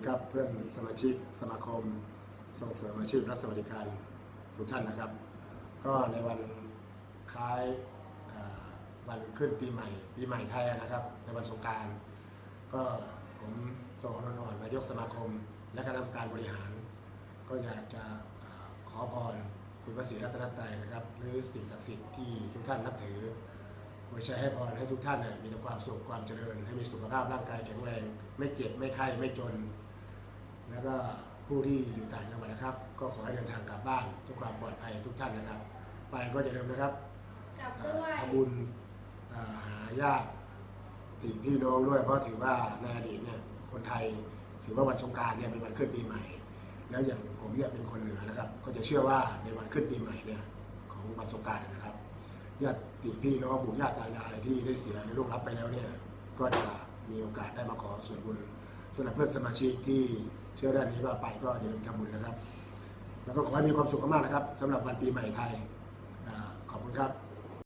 ีครับเพื่อนสมาชิกสมาคมส่งเสริมอาชีพและสวัสดิการทุกท่านนะครับ ก็ในวันคล้ายวันขึ้นปีใหม่ ปีใหม่ไทยนะครับ ในวันสงการก็ผมส่งนนท์อ่อนนายกสมาคม และคณะกรรมการบริหาร ก็อยากจะขอพรคุณพระศรีรัตนตรัยนะครับ หรือสิ่งศักดิ์สิทธิ์ที่ทุกท่านนับถือขอใช้ให้พรให้ทุกท่านมีแต่ความสุขความเจริญ ให้มีสุขภาพร่างกายแข็งแรง ไม่เจ็บไม่ไข้ไม่จน แล้วก็ผู้ที่อยู่ต่างจังหวัดนะครับ ก็ขอให้เดินทางกลับบ้านด้วยความปลอดภัยทุกท่านนะครับ ไปก็อย่าลืมนะครับกลับเอ่ด้อวยทำบุญเอ่อหาญาติถึงพี่น้องด้วยเพราะถือว่าในอดีตเนี่ยคนไทยถือว่าวันสงกรารเนี่ยเป็นวันขึ้นปีใหม่ แล้วอย่างผมเนี่ยเป็นคนเหนือนะครับ ก็จะเชื่อว่าในวันขึ้นปีใหม่เนี่ยของวันสงกรารนะครับญาติพี่น้องปู่ย่าตายายที่ได้เสียในร่วงรับไปแล้วเนี่ยก็จะมีโอกาสได้มาขอส่วนบุญ สำหรับเพื่อนสมาชิกที่เชื่อด้านนี้ก็ไปก็อย่าลืมทำบุญนะครับ แล้วก็ขอให้มีความสุขมากนะครับสำหรับวันปีใหม่ไทยขอบคุณครับ